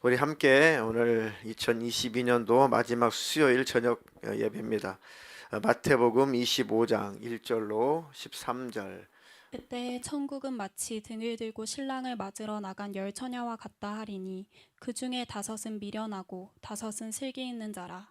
우리 함께 오늘 2022년도 마지막 수요일 저녁 어, 예배입니다. 어, 마태복음 25장 1절로 13절. 그때 천국은 마치 등을 들고 신랑을 맞으러 나간 열 처녀와 같다 하리니 그 중에 다섯은 미련하고 다섯은 슬기 있는 자라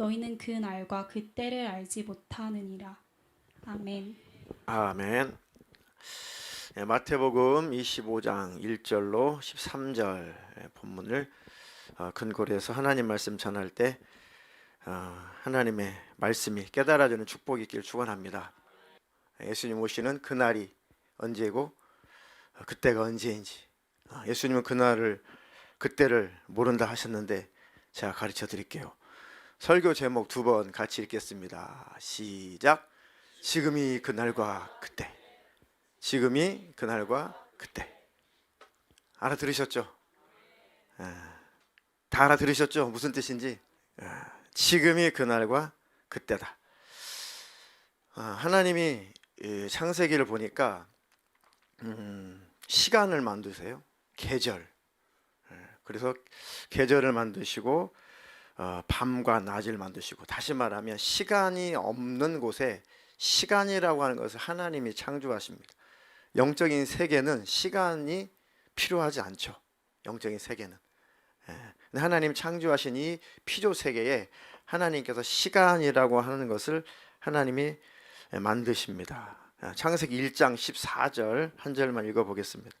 너희는 그 날과 그 때를 알지 못하느니라 아멘 아멘. 예, 마태복음 25장 1절로 13절 예, 본문을 어, 근거로 해서 하나님 말씀 전할 때 어, 하나님의 말씀이 깨달아주는 축복이 있길 축원합니다. 예수님 오시는 그날이 언제고 어, 그때가 언제인지 어, 예수님은 그날을 그때를 모른다 하셨는데 제가 가르쳐 드릴게요. 설교 제목 두 번 같이 읽겠습니다. 시작. 지금이 그날과 그때. 지금이 그날과 그때. 알아들으셨죠? 예, 다 알아들으셨죠? 무슨 뜻인지? 예, 지금이 그날과 그때다. 아, 하나님이 이 창세기를 보니까 음, 시간을 만드세요. 계절. 예, 그래서 계절을 만드시고 어, 밤과 낮을 만드시고 다시 말하면 시간이 없는 곳에 시간이라고 하는 것을 하나님이 창조하십니다. 영적인 세계는 시간이 필요하지 않죠. 영적인 세계는. 예. 하나님 창조하신 이 피조 세계에 하나님께서 시간이라고 하는 것을 하나님이 만드십니다. 아, 창세기 1장 14절 한 절만 읽어 보겠습니다.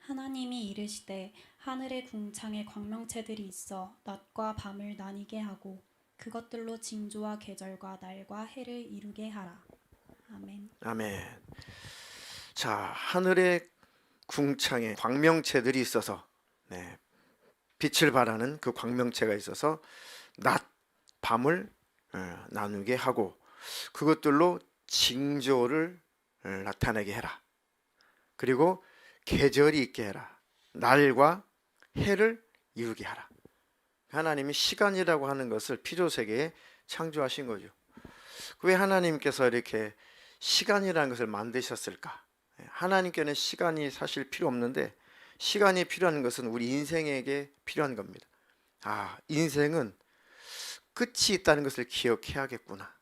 하나님이 이르시되 하늘의 궁창에 광명체들이 있어 낮과 밤을 나뉘게 하고 그것들로 징조와 계절과 날과 해를 이루게 하라 아멘 아멘. 자, 하늘의 궁창에 광명체들이 있어서 네, 빛을 발하는 그 광명체가 있어서 낮, 밤을 어, 나누게 하고 그것들로 징조를 어, 나타내게 해라. 그리고 계절이 있게 해라. 날과 해를 이루게 하라. 하나님이 시간이라고 하는 것을 피조 세계에 창조하신 거죠. 왜 하나님께서 이렇게 시간이라는 것을 만드셨을까? 하나님께는 시간이 사실 필요 없는데 시간이 필요한 것은 우리 인생에게 필요한 겁니다. 아, 인생은 끝이 있다는 것을 기억해야겠구나.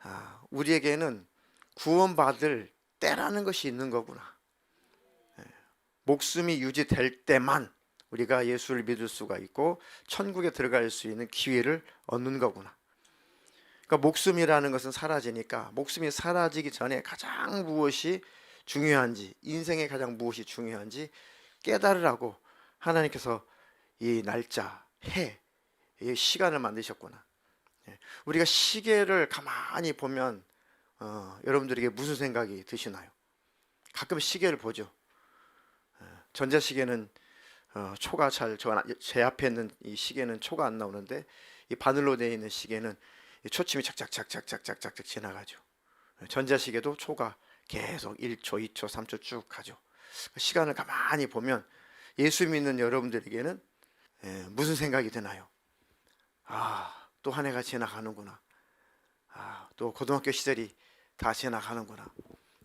아, 우리에게는 구원받을 때라는 것이 있는 거구나. 예, 목숨이 유지될 때만 우리가 예수를 믿을 수가 있고 천국에 들어갈 수 있는 기회를 얻는 거구나. 그러니까 목숨이라는 것은 사라지니까 목숨이 사라지기 전에 가장 무엇이 중요한지 인생에 가장 무엇이 중요한지 깨달으라고 하나님께서 이 날짜, 해, 이 시간을 만드셨구나. 예, 우리가 시계를 가만히 보면 어, 여러분들에게 무슨 생각이 드시나요? 가끔 시계를 보죠. 어, 전자시계는 어, 초가 잘 제 앞에 있는 이 시계는 초가 안 나오는데 이 바늘로 되어 있는 시계는 이 초침이 착착착착착착착 지나가죠. 전자시계도 초가 계속 1초, 2초, 3초 쭉 가죠. 시간을 가만히 보면 예수 믿는 여러분들에게는 예, 무슨 생각이 드나요? 아, 또 한 해가 지나가는구나. 아, 또 고등학교 시절이 다 지나가는구나.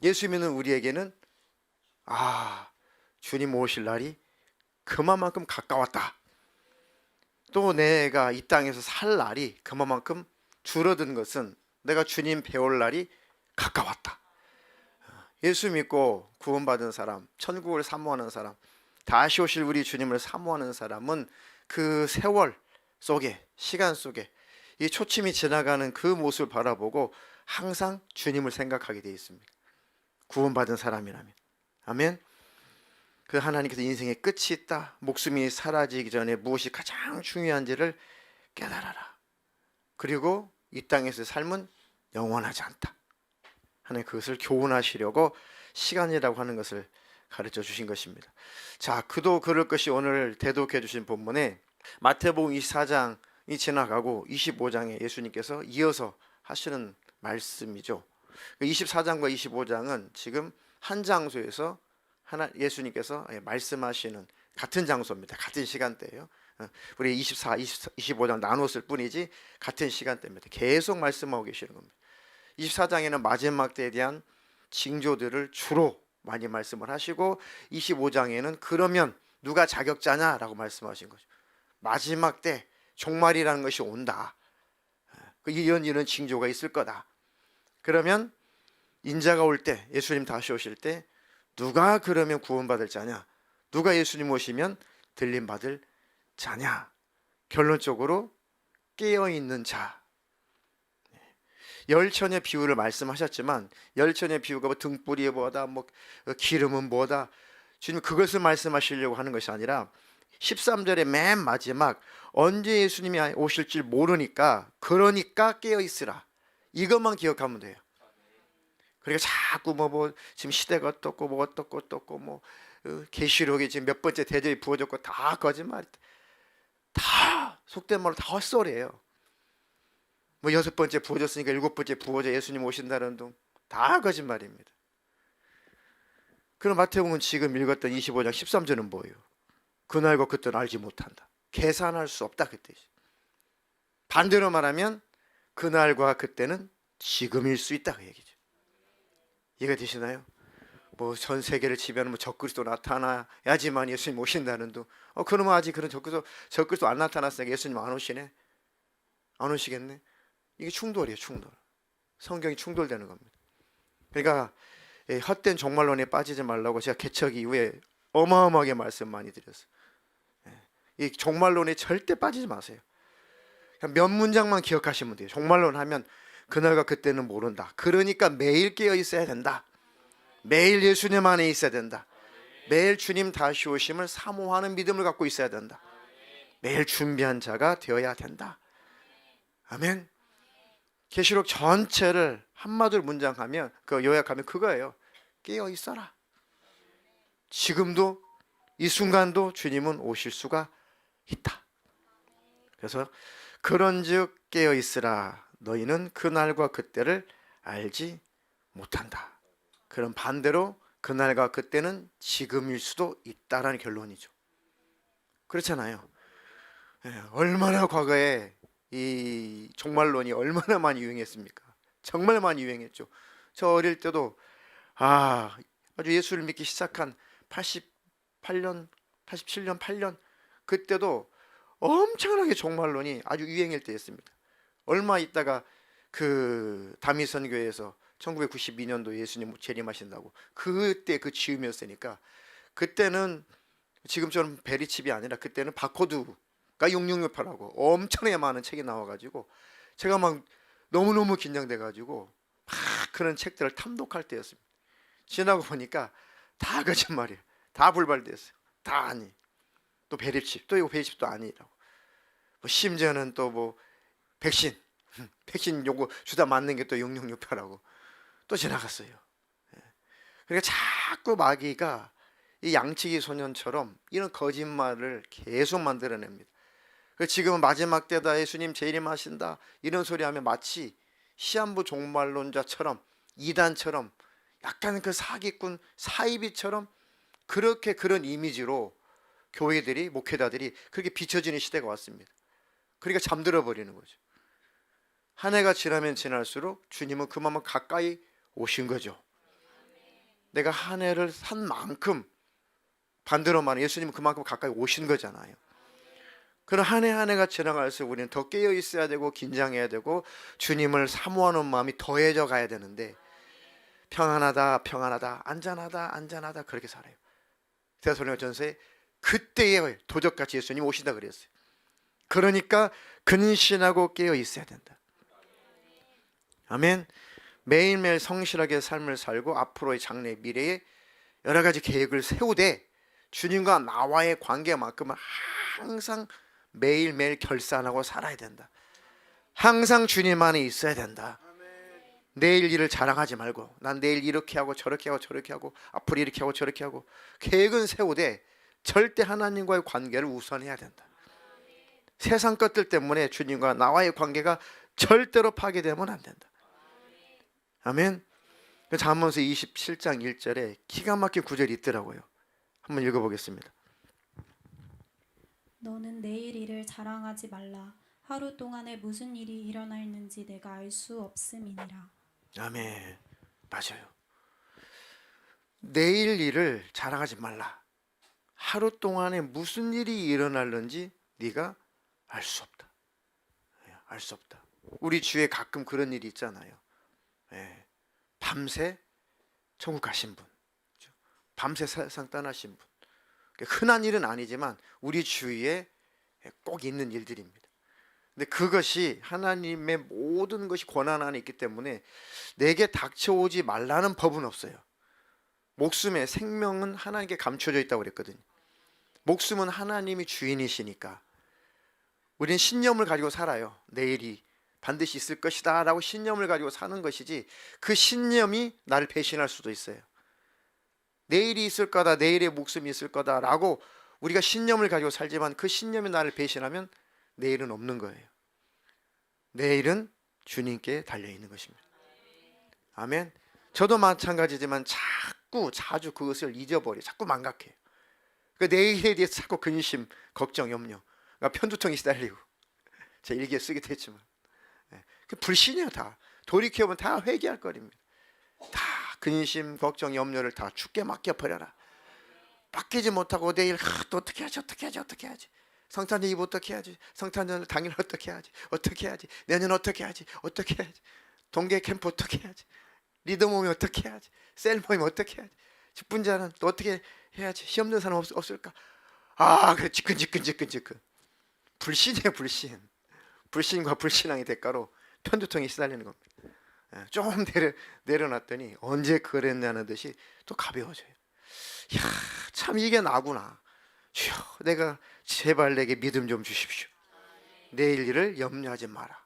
예수 믿는 우리에게는 아, 주님 오실 날이 그만큼 가까웠다. 또 내가 이 땅에서 살 날이 그만큼 줄어든 것은 내가 주님 배울 날이 가까웠다. 예수 믿고 구원받은 사람, 천국을 사모하는 사람, 다시 오실 우리 주님을 사모하는 사람은 그 세월 속에 시간 속에 이 초침이 지나가는 그 모습을 바라보고 항상 주님을 생각하게 되어 있습니다. 구원받은 사람이라면 아멘. 그 하나님께서 인생의 끝이 있다. 목숨이 사라지기 전에 무엇이 가장 중요한지를 깨달아라. 그리고 이 땅에서의 삶은 영원하지 않다. 하나님 그것을 교훈하시려고 시간이라고 하는 것을 가르쳐 주신 것입니다. 자, 그도 그럴 것이 오늘 대독해 주신 본문에 마태복음 24장이 지나가고 25장에 예수님께서 이어서 하시는 말씀이죠. 24장과 25장은 지금 한 장소에서 하나 예수님께서 예, 말씀하시는 같은 장소입니다. 같은 시간대예요. 어, 우리 24, 20, 25장 나눴을 뿐이지 같은 시간대입니다. 계속 말씀하고 계시는 겁니다. 24장에는 마지막 때에 대한 징조들을 주로 많이 말씀을 하시고 25장에는 그러면 누가 자격자냐라고 말씀하신 거죠. 마지막 때 종말이라는 것이 온다. 그 이런 이런 징조가 있을 거다. 그러면 인자가 올 때 예수님 다시 오실 때 누가 그러면 구원받을 자냐? 누가 예수님 오시면 들림 받을 자냐? 결론적으로 깨어 있는 자. 열천의 비유를 말씀하셨지만 열천의 비유가 뭐 등불이 뭐다 뭐 기름은 뭐다 주님 그것을 말씀하시려고 하는 것이 아니라 13절의 맨 마지막 언제 예수님이 오실지 모르니까 그러니까 깨어 있으라 이것만 기억하면 돼요. 그러니까 자꾸 뭐, 뭐 지금 시대가 어떻고 뭐 어떻고 어떻고 뭐 어, 계시록이 지금 몇 번째 대접이 부어졌고 다 거짓말 다 속된 말로 다 헛소리예요. 뭐 여섯 번째 부어졌으니까 일곱 번째 부어져 예수님 오신다는 둥 다 거짓말입니다. 그럼 마태복음은 지금 읽었던 25장 13절은 뭐예요? 그날과 그때는 알지 못한다. 계산할 수 없다 그때. 반대로 말하면 그날과 그때는 지금일 수 있다 그 얘기죠. 이해가 되시나요? 뭐 전 세계를 지배하는 뭐 적그리스도 나타나야지만 예수님 오신다는 둥. 어 그러면 아직 그런 적그리스도 적그리스도 안 나타났으니까 예수님 안 오시네. 안 오시겠네. 이게 충돌이에요, 충돌. 성경이 충돌되는 겁니다. 그러니까 예, 헛된 종말론에 빠지지 말라고 제가 개척 이후에 어마어마하게 말씀 많이 드렸어요. 예, 이 종말론에 절대 빠지지 마세요. 몇 문장만 기억하시면 돼요. 종말론 하면 그날과 그때는 모른다. 그러니까 매일 깨어 있어야 된다. 매일 예수님 안에 있어야 된다. 매일 주님 다시 오심을 사모하는 믿음을 갖고 있어야 된다. 매일 준비한 자가 되어야 된다. 아멘. 계시록 전체를 한마디로 문장하면 그 요약하면 그거예요. 깨어 있어라. 지금도 이 순간도 주님은 오실 수가 있다. 그래서 그런즉 깨어 있으라. 너희는 그 날과 그때를 알지 못한다. 그럼 반대로 그 날과 그때는 지금일 수도 있다라는 결론이죠. 그렇잖아요. 예, 얼마나 과거에 이 종말론이 얼마나 많이 유행했습니까? 정말 많이 유행했죠. 저 어릴 때도 아 아주 예수를 믿기 시작한 88년, 87년, 8년 그때도 엄청나게 종말론이 아주 유행일 때였습니다. 얼마 있다가 그 다미선 교회에서 1992년도 예수님 재림하신다고 그때 그 즈음이었으니까 그때는 지금처럼 베리칩이 아니라 그때는 바코드가 6668하고 엄청나게 많은 책이 나와가지고 제가 막 너무너무 긴장돼가지고 막 그런 책들을 탐독할 때였습니다. 지나고 보니까 다 거짓말이에요. 다 불발됐어요. 다 아니. 또 베리칩, 또 이거 베리칩도 아니라고. 뭐 심지어는 또 뭐 백신, 백신 요거 주다 맞는 게 또 6668하고 또 지나갔어요. 예. 그러니까 자꾸 마귀가 이 양치기 소년처럼 이런 거짓말을 계속 만들어냅니다. 그 지금은 마지막 때다 예수님 재림하신다 이런 소리 하면 마치 시한부 종말론자처럼 이단처럼 약간 그 사기꾼 사이비처럼 그렇게 그런 이미지로 교회들이 목회자들이 그렇게 비춰지는 시대가 왔습니다. 그러니까 잠들어 버리는 거죠. 한 해가 지나면 지날수록 주님은 그만큼 가까이 오신 거죠. 내가 한 해를 산 만큼 반대로 말하면 예수님은 그만큼 가까이 오신 거잖아요. 그런 한 해 한 해가 지나갈수록 우리는 더 깨어 있어야 되고 긴장해야 되고 주님을 사모하는 마음이 더해져 가야 되는데 평안하다 평안하다 안전하다 안전하다 그렇게 살아요. 대소령 전서에 그때에 도적같이 예수님 오신다 그랬어요. 그러니까 근신하고 깨어 있어야 된다. 아멘. 매일매일 성실하게 삶을 살고 앞으로의 장래 미래에 여러 가지 계획을 세우되 주님과 나와의 관계만큼은 항상 매일매일 결산하고 살아야 된다. 항상 주님 안에 있어야 된다. 내일 일을 자랑하지 말고 난 내일 이렇게 하고 저렇게 하고 저렇게 하고 앞으로 이렇게 하고 저렇게 하고 계획은 세우되 절대 하나님과의 관계를 우선해야 된다. 세상 것들 때문에 주님과 나와의 관계가 절대로 파괴되면 안 된다. 아멘. 그 잠언서 27장 1절에 기가 막힌 구절이 있더라고요. 한번 읽어보겠습니다. 너는 내일 일을 자랑하지 말라. 하루 동안에 무슨 일이 일어날는지 내가 알 수 없음이니라. 아멘. 맞아요. 내일 일을 자랑하지 말라. 하루 동안에 무슨 일이 일어날는지 네가 알 수 없다. 예, 알수 없다. 우리 주위에 가끔 그런 일이 있잖아요. 예, 밤새 천국 가신 분? 밤새 세상 떠나신 분. 흔한 일은 아니지만 우리 주위에 꼭 있는 일들입니다. 근데 그것이 하나님의 모든 것이 권한 안에 있기 때문에 내게 닥쳐오지 말라는 법은 없어요. 목숨의 생명은 하나님께 감춰져 있다고 그랬거든요. 목숨은 하나님이 주인이시니까 우리는 신념을 가지고 살아요. 내일이 반드시 있을 것이다 라고 신념을 가지고 사는 것이지 그 신념이 나를 배신할 수도 있어요. 내일이 있을 거다, 내일의 목숨이 있을 거다 라고 우리가 신념을 가지고 살지만 그 신념이 나를 배신하면 내일은 없는 거예요. 내일은 주님께 달려 있는 것입니다. 아멘. 저도 마찬가지지만 자꾸 자주 그것을 잊어버려, 자꾸 망각해요. 그 내일에 대해서 자꾸 근심, 걱정, 염려, 그러니까 편두통이 시달리고 제 일기에 예, 그 불신이에요 다. 돌이켜보면 다 회개할 거립니다. 다 근심, 걱정, 염려를 다 죽게 맡겨 버려라. 맡기지 못하고 내일 하, 또 어떻게 하지, 어떻게 하지, 어떻게 하지. 성탄절 입 어떻게 하지? 성탄절 당일 어떻게 하지? 어떻게 하지? 내년 어떻게 하지? 어떻게 해야지? 동계 캠프 어떻게 해야지? 리더 모임 어떻게 해야지? 셀 모임 어떻게 해야지? 직분자는 또 어떻게 해야지? 시험 든 사람 없, 없을까? 아, 그 지끈 지끈 지끈 지끈. 불신이에요, 불신. 불신과 불신앙의 대가로 편두통이 시달리는 겁니다. 예, 좀 내려 내려놨더니 언제 그랬냐는 듯이 또 가벼워져요. 야, 참 이게 나구나. 주여, 내가 제발 내게 믿음 좀 주십시오. 내일 일을 염려하지 마라.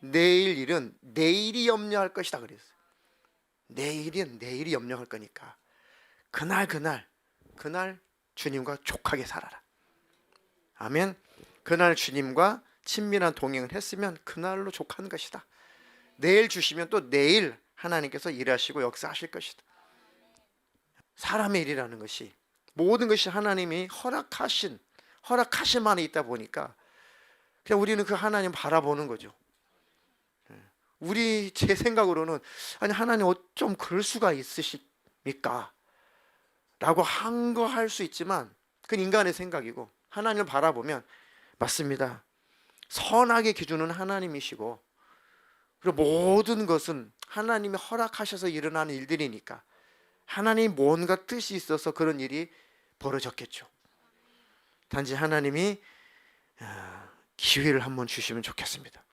내일 일은 내일이 염려할 것이다 그랬어요. 내일은 내일이 염려할 거니까 그날 그날 그날 주님과 족하게 살아라. 아멘. 그날 주님과 친밀한 동행을 했으면 그날로 족한 것이다. 내일 주시면 또 내일 하나님께서 일하시고 역사하실 것이다. 사람의 일이라는 것이 모든 것이 하나님이 허락하신 허락하심 안에 있다 보니까 그냥 우리는 그 하나님 바라보는 거죠. 예. 우리 제 생각으로는 아니 하나님 어쩜 그럴 수가 있으십니까? 라고 한 거 할 수 있지만 그건 인간의 생각이고 하나님을 바라보면 맞습니다. 선악의 기준은 하나님이시고 그리고 모든 것은 하나님이 허락하셔서 일어나는 일들이니까 하나님 뭔가 뜻이 있어서 그런 일이 벌어졌겠죠. 단지 하나님이 아, 기회를 한번 주시면 좋겠습니다.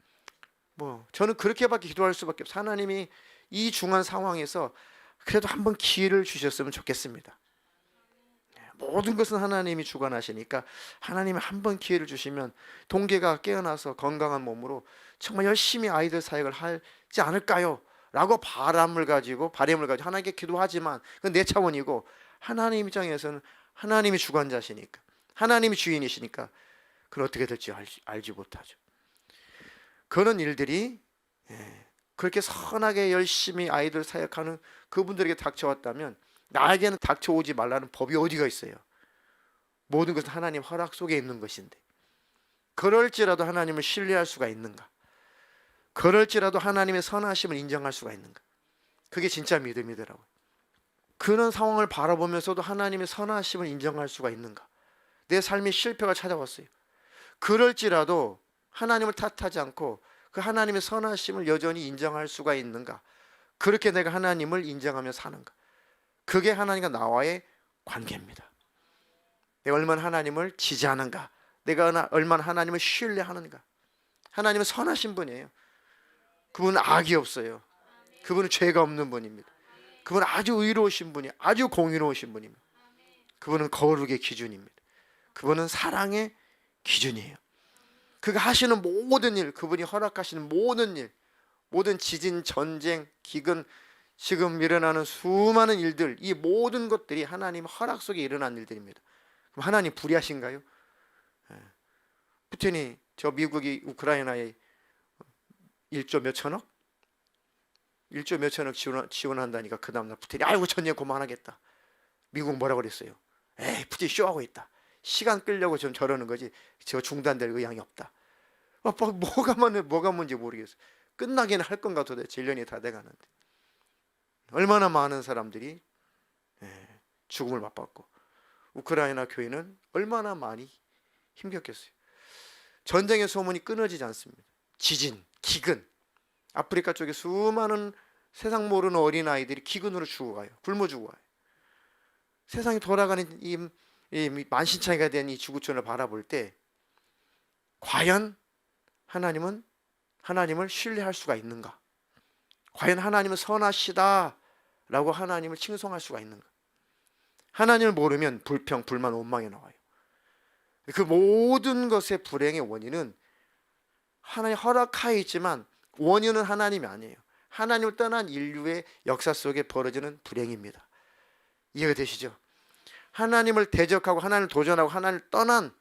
뭐 저는 그렇게밖에 기도할 수밖에 없어요. 하나님이 이 중한 상황에서 그래도 한번 기회를 주셨으면 좋겠습니다. 모든 것은 하나님이 주관하시니까 하나님이 한 번 기회를 주시면 동계가 깨어나서 건강한 몸으로 정말 열심히 아이들 사역을 하지 않을까요? 라고 바람을 가지고 바람을 가지고 하나님께 기도하지만 그건 내 차원이고 하나님 입장에서는 하나님이 주관자시니까 하나님이 주인이시니까 그건 어떻게 될지 알지, 알 지 못하죠. 그런 일들이 예, 그렇게 선하게 열심히 아이들 사역하는 그분들에게 닥쳐왔다면 나에게는 닥쳐오지 말라는 법이 어디가 있어요? 모든 것은 하나님 허락 속에 있는 것인데 그럴지라도 하나님을 신뢰할 수가 있는가? 그럴지라도 하나님의 선하심을 인정할 수가 있는가? 그게 진짜 믿음이더라고요. 그런 상황을 바라보면서도 하나님의 선하심을 인정할 수가 있는가? 내 삶의 실패가 찾아왔어요. 그럴지라도 하나님을 탓하지 않고 그 하나님의 선하심을 여전히 인정할 수가 있는가? 그렇게 내가 하나님을 인정하며 사는가? 그게 하나님과 나와의 관계입니다. 내가 얼마나 하나님을 지지하는가? 내가 얼마나 하나님을 신뢰하는가? 하나님은 선하신 분이에요. 그분은 악이 없어요. 그분은 죄가 없는 분입니다. 그분은 아주 의로우신 분이 아주 공의로우신 분입니다. 그분은 거룩의 기준입니다. 그분은 사랑의 기준이에요. 그가 하시는 모든 일, 그분이 허락하시는 모든 일, 모든 지진, 전쟁, 기근, 지금 일어나는 수많은 일들, 이 모든 것들이 하나님 허락 속에 일어난 일들입니다. 그럼 하나님 불의하신가요? 예. 푸틴이 저 미국이 우크라이나에 1조 몇 천억? 1조 몇 천억 지원, 지원한다니까 그 다음날 푸틴이 아이고 전쟁 그만하겠다. 미국 뭐라 그랬어요? 에이 푸틴 쇼하고 있다. 시간 끌려고 좀 저러는 거지. 저 중단될 의향이 없다. 아, 뭐, 뭐가 문 뭐가 뭔지 모르겠어. 끝나기는 할 건가 도대체 1년이 다 돼가는데 얼마나 많은 사람들이 예, 죽음을 맛봤고 우크라이나 교회는 얼마나 많이 힘겼겠어요. 전쟁의 소문이 끊어지지 않습니다. 지진, 기근, 아프리카 쪽에 수많은 세상 모르는 어린 아이들이 기근으로 죽어가요. 굶어 죽어가요. 세상이 돌아가는 이, 이 만신창이가 된 이 지구촌을 바라볼 때 과연 하나님은 하나님을 신뢰할 수가 있는가? 과연 하나님은 선하시다 라고 하나님을 칭송할 수가 있는가? 하나님을 모르면 불평, 불만, 원망이 나와요. 그 모든 것의 불행의 원인은 하나님 허락하에 있지만 원인은 하나님이 아니에요. 하나님을 떠난 인류의 역사 속에 벌어지는 불행입니다. 이해가 되시죠? 하나님을 대적하고 하나님을 도전하고 하나님을 떠난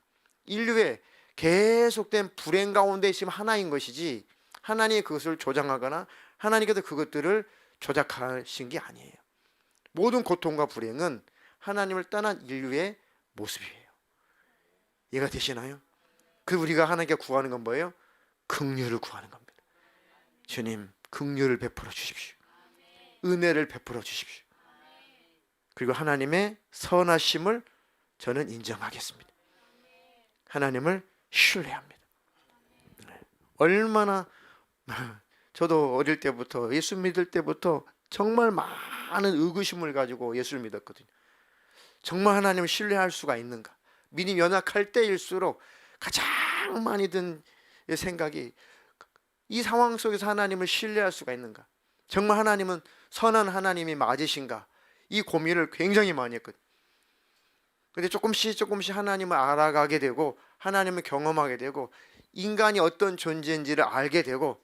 인류의 계속된 불행 가운데 있으면 하나인 것이지 하나님이 그것을 조장하거나 하나님께서 그것들을 조작하신 게 아니에요. 모든 고통과 불행은 하나님을 떠난 인류의 모습이에요. 이해가 되시나요? 그 우리가 하나님께 구하는 건 뭐예요? 긍휼을 구하는 겁니다. 주님, 긍휼을 베풀어 주십시오. 은혜를 베풀어 주십시오. 그리고 하나님의 선하심을 저는 인정하겠습니다. 하나님을 신뢰합니다. 네. 얼마나 저도 어릴 때부터 예수 믿을 때부터 정말 많은 의구심을 가지고 예수를 믿었거든요. 정말 하나님을 신뢰할 수가 있는가? 믿음 연약할 때일수록 가장 많이 든 생각이 이 상황 속에서 하나님을 신뢰할 수가 있는가? 정말 하나님은 선한 하나님이 맞으신가? 이 고민을 굉장히 많이 했거든요. 근데 조금씩 조금씩 하나님을 알아가게 되고 하나님을 경험하게 되고 인간이 어떤 존재인지를 알게 되고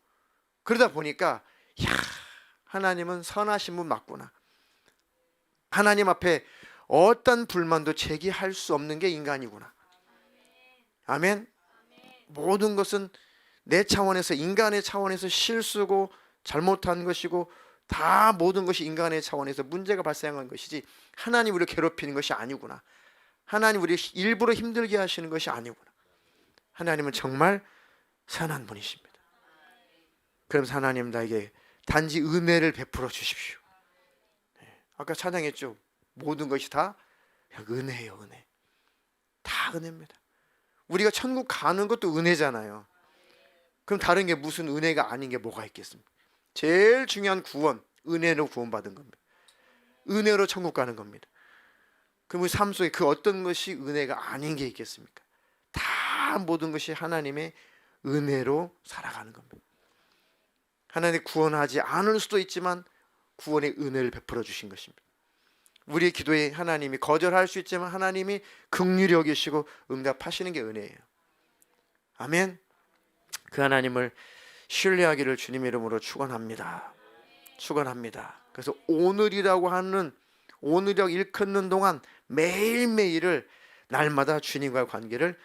그러다 보니까 야 하나님은 선하신 분 맞구나. 하나님 앞에 어떤 불만도 제기할 수 없는 게 인간이구나. 아멘. 모든 것은 내 차원에서 인간의 차원에서 실수고 잘못한 것이고 다 모든 것이 인간의 차원에서 문제가 발생한 것이지 하나님 우리를 괴롭히는 것이 아니구나. 하나님 우리 일부러 힘들게 하시는 것이 아니구나. 하나님은 정말 선한 분이십니다. 그러면서 하나님 나에게 단지 은혜를 베풀어 주십시오. 네, 아까 찬양했죠. 모든 것이 다 은혜예요, 은혜. 다 은혜입니다. 우리가 천국 가는 것도 은혜잖아요. 그럼 다른 게 무슨 은혜가 아닌 게 뭐가 있겠습니까? 제일 중요한 구원, 은혜로 구원받은 겁니다. 은혜로 천국 가는 겁니다. 그럼 우리 삶 속에 그 어떤 것이 은혜가 아닌 게 있겠습니까? 다 모든 것이 하나님의 은혜로 살아가는 겁니다. 하나님 구원하지 않을 수도 있지만 구원의 은혜를 베풀어 주신 것입니다. 우리의 기도에 하나님이 거절할 수 있지만 하나님이 긍휼히 여기시고 응답하시는 게 은혜예요. 아멘. 그 하나님을 신뢰하기를 주님 이름으로 축원합니다. 축원합니다. 그래서 오늘이라고 하는 오늘이라고 일컫는 동안 매일매일을 날마다 주님과 관계를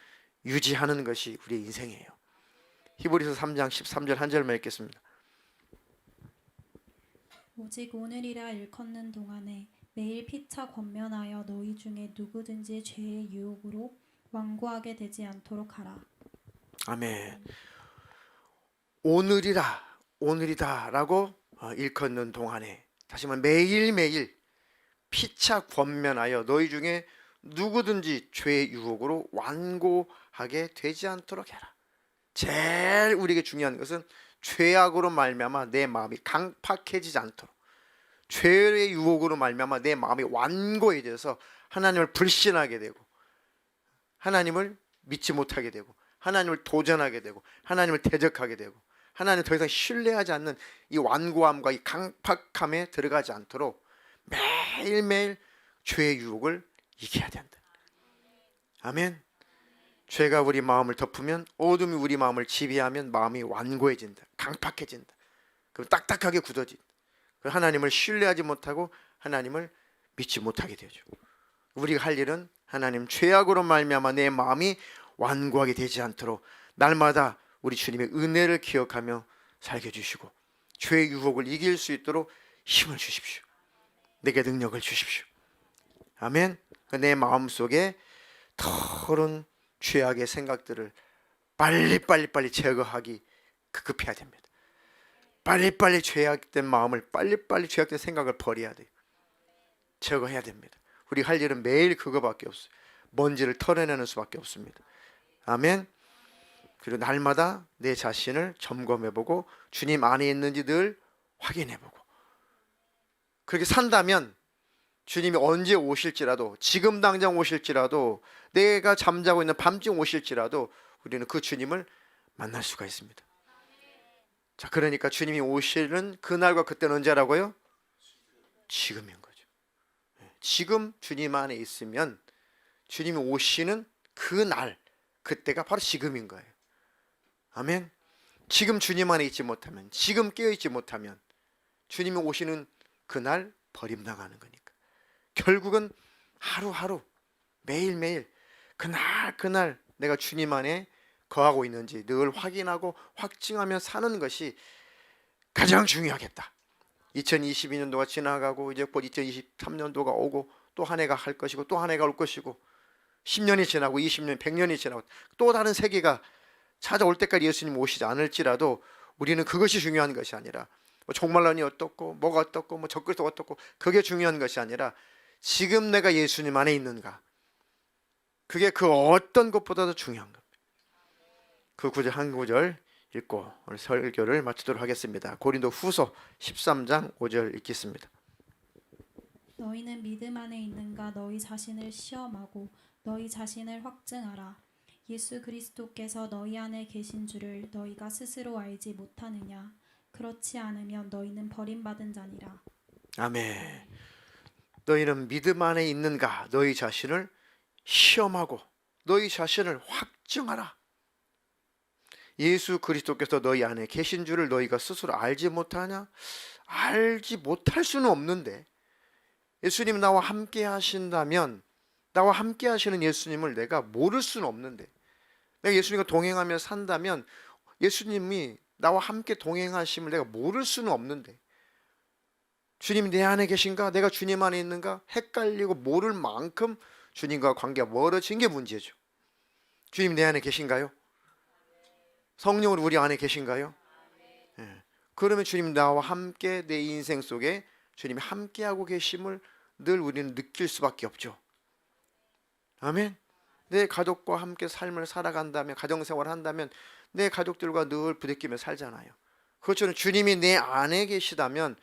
유지하는 것이 우리의 인생이에요. 히브리서 3장 13절 한 절만 읽겠습니다. 오직 오늘이라 일컫는 동안에 매일 피차 권면하여 너희 중에 누구든지 죄의 유혹으로 완고하게 되지 않도록 하라. 아멘. 오늘이라 오늘이다라고 어, 일컫는 동안에 다시 말해 매일매일 피차 권면하여 너희 중에 누구든지 죄의 유혹으로 완고하게 되지 않도록 해라. 제일 우리에게 중요한 것은 죄악으로 말미암아 내 마음이 강팍해지지 않도록 죄의 유혹으로 말미암아 내 마음이 완고해져서 하나님을 불신하게 되고 하나님을 믿지 못하게 되고 하나님을 도전하게 되고 하나님을 대적하게 되고 하나님 더 이상 신뢰하지 않는 이 완고함과 이 강팍함에 들어가지 않도록 매일매일 죄의 유혹을 이겨야 된다. 아멘. 죄가 우리 마음을 덮으면 어둠이 우리 마음을 지배하면 마음이 완고해진다. 강팍해진다. 그럼 딱딱하게 굳어진다. 그럼 하나님을 신뢰하지 못하고 하나님을 믿지 못하게 되죠. 우리가 할 일은 하나님 죄악으로 말미암아 내 마음이 완고하게 되지 않도록 날마다 우리 주님의 은혜를 기억하며 살게 주시고 죄의 유혹을 이길 수 있도록 힘을 주십시오. 내게 능력을 주십시오. 아멘. 내 마음 속에 더러운 죄악의 생각들을 빨리 빨리 빨리 제거하기 급급해야 됩니다. 빨리 빨리 죄악된 마음을 빨리 빨리 죄악된 생각을 버려야 돼요. 제거해야 됩니다. 우리 할 일은 매일 그거밖에 없어요. 먼지를 털어내는 수밖에 없습니다. 아멘. 그리고 날마다 내 자신을 점검해보고 주님 안에 있는지 늘 확인해보고 그렇게 산다면 주님이 언제 오실지라도 지금 당장 오실지라도 내가 잠자고 있는 밤중 오실지라도 우리는 그 주님을 만날 수가 있습니다. 자, 그러니까 주님이 오시는 그날과 그때는 언제라고요? 지금인 거죠. 예, 지금 주님 안에 있으면 주님이 오시는 그날 그때가 바로 지금인 거예요. 아멘. 지금 주님 안에 있지 못하면 지금 깨어 있지 못하면 주님이 오시는 그날 버림당하는 거니까. 결국은 하루하루 매일매일 그날 그날 내가 주님 안에 거하고 있는지 늘 확인하고 확증하며 사는 것이 가장 중요하겠다. 2022년도가 지나가고 이제 곧 2023년도가 오고 또 한 해가 할 것이고 또 한 해가 올 것이고 10년이 지나고 20년, 100년이 지나고 또 다른 세계가 찾아올 때까지 예수님 오시지 않을지라도 우리는 그것이 중요한 것이 아니라 뭐 종말론이 어떻고 뭐가 어떻고 뭐 적그리스도 어떻고 그게 중요한 것이 아니라 지금 내가 예수님 안에 있는가 그게 그 어떤 것보다도 중요한 겁니다. 그 구절 한 구절 읽고 오늘 설교를 마치도록 하겠습니다. 고린도 후서 13장 5절 읽겠습니다. 너희는 믿음 안에 있는가 너희 자신을 시험하고 너희 자신을 확증하라. 예수 그리스도께서 너희 안에 계신 줄을 너희가 스스로 알지 못하느냐? 그렇지 않으면 너희는 버림받은 자니라. 아멘. 너희는 믿음 안에 있는가? 너희 자신을 시험하고 너희 자신을 확증하라. 예수 그리스도께서 너희 안에 계신 줄을 너희가 스스로 알지 못하냐? 알지 못할 수는 없는데 예수님 나와 함께 하신다면 나와 함께 하시는 예수님을 내가 모를 수는 없는데 내가 예수님과 동행하며 산다면 예수님이 나와 함께 동행하심을 내가 모를 수는 없는데 주님 내 안에 계신가? 내가 주님 안에 있는가? 헷갈리고 모를 만큼 주님과 관계가 멀어진 게 문제죠. 주님 내 안에 계신가요? 성령으로 우리 안에 계신가요? 예. 그러면 주님 나와 함께 내 인생 속에 주님이 함께하고 계심을 늘 우리는 느낄 수밖에 없죠. 아멘. 내 가족과 함께 삶을 살아간다면 가정생활을 한다면 내 가족들과 늘 부대끼며 살잖아요. 그것처럼 주님이 내 안에 계시다면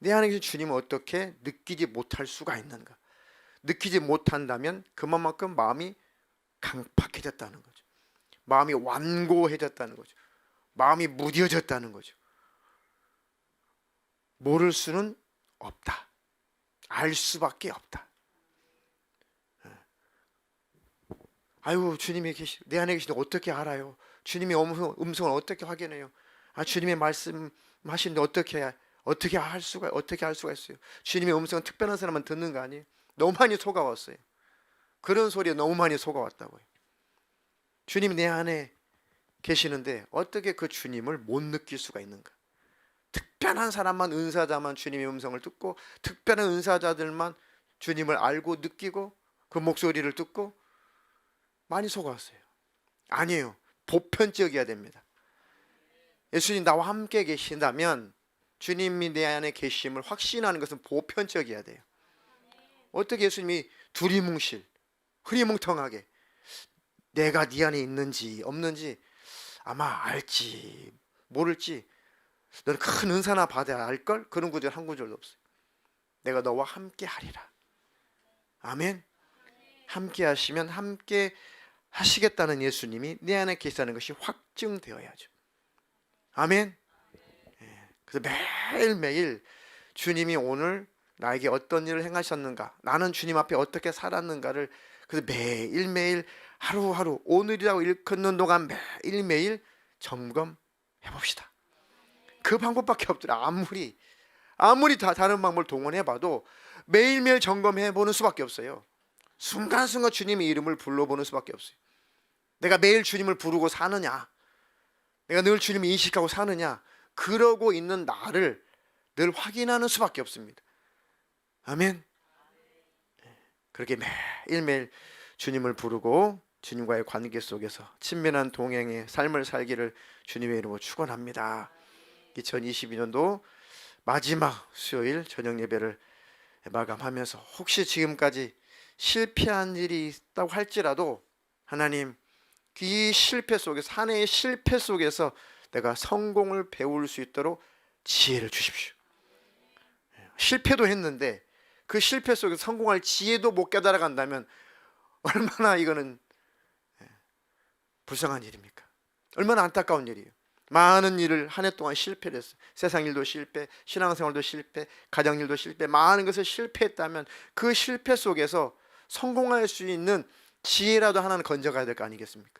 내 안에 계신 주님을 어떻게 느끼지 못할 수가 있는가? 느끼지 못한다면 그만큼 마음이 강팍해졌다는 거죠. 마음이 완고해졌다는 거죠. 마음이 무뎌졌다는 거죠. 모를 수는 없다. 알 수밖에 없다. 예. 아이고 주님이 계시 내 안에 계시는데 어떻게 알아요? 주님의 음성, 음성을 어떻게 확인해요? 아 주님의 말씀 하시는데 어떻게 어떻게 할 수가 어떻게 할 수가 있어요? 주님의 음성은 특별한 사람만 듣는 거 아니에요? 너무 많이 속아왔어요. 그런 소리에 너무 많이 속아왔다고요. 주님이 내 안에 계시는데 어떻게 그 주님을 못 느낄 수가 있는가? 특별한 사람만 은사자만 주님의 음성을 듣고 특별한 은사자들만 주님을 알고 느끼고 그 목소리를 듣고 많이 속았어요. 아니에요. 보편적이어야 됩니다. 예수님 나와 함께 계신다면 주님이 내 안에 계심을 확신하는 것은 보편적이어야 돼요. 어떻게 예수님이 두리뭉실, 흐리뭉텅하게 내가 네 안에 있는지 없는지 아마 알지 모를지 너는 큰 은사나 받아야 알걸? 그런 구절 한 구절도 없어요. 내가 너와 함께 하리라. 아멘. 함께 하시면 함께 하시겠다는 예수님이 내 안에 계시다는 것이 확증되어야죠. 아멘. 예, 그래서 매일매일 주님이 오늘 나에게 어떤 일을 행하셨는가, 나는 주님 앞에 어떻게 살았는가를 그래서 매일매일 하루하루 오늘이라고 일컫는 동안 매일매일 점검해 봅시다. 그 방법밖에 없더라. 아무리 아무리 다 다른 방법을 동원해 봐도 매일매일 점검해 보는 수밖에 없어요. 순간순간 주님의 이름을 불러보는 수밖에 없어요. 내가 매일 주님을 부르고 사느냐? 내가 늘 주님을 인식하고 사느냐? 그러고 있는 나를 늘 확인하는 수밖에 없습니다. 아멘. 그렇게 매일매일 주님을 부르고 주님과의 관계 속에서 친밀한 동행의 삶을 살기를 주님의 이름으로 축원합니다. 2022년도 마지막 수요일 저녁 예배를 마감하면서 혹시 지금까지 실패한 일이 있다고 할지라도 하나님 이 실패 속에서 한 해의 실패 속에서 내가 성공을 배울 수 있도록 지혜를 주십시오. 실패도 했는데 그 실패 속에서 성공할 지혜도 못 깨달아 간다면 얼마나 이거는 예, 불쌍한 일입니까? 얼마나 안타까운 일이에요. 많은 일을 한 해 동안 실패를 했어요. 세상 일도 실패, 신앙생활도 실패, 가정 일도 실패, 많은 것을 실패했다면 그 실패 속에서 성공할 수 있는 지혜라도 하나는 건져가야 될 거 아니겠습니까?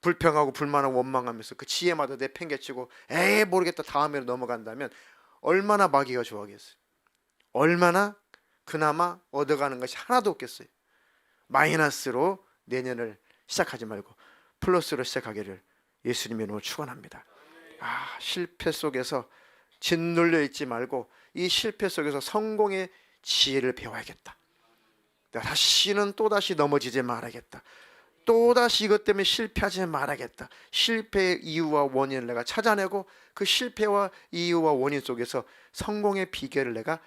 불평하고 불만하고 원망하면서 그 지혜마다 내팽개치고 에이 모르겠다 다음에로 넘어간다면 얼마나 마귀가 좋아하겠어요. 얼마나 그나마 얻어가는 것이 하나도 없겠어요. 마이너스로 내년을 시작하지 말고 플러스로 시작하기를 예수님의 이름으로 축원합니다. 아 실패 속에서 짓눌려 있지 말고 이 실패 속에서 성공의 지혜를 배워야겠다. 다시는 또 다시 넘어지지 말아야겠다. 또 다시 이것 때문에 실패하지 말아야겠다. 실패의 이유와 원인을 내가 찾아내고 그 실패와 이유와 원인 속에서 성공의 비결을 내가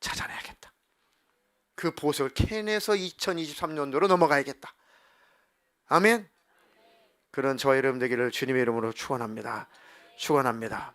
찾아내야겠다. 그 보석을 캐내서 2023년도로 넘어가야겠다. 아멘. 그런 저와 여러분 되기를 주님의 이름으로 축원합니다. 축원합니다.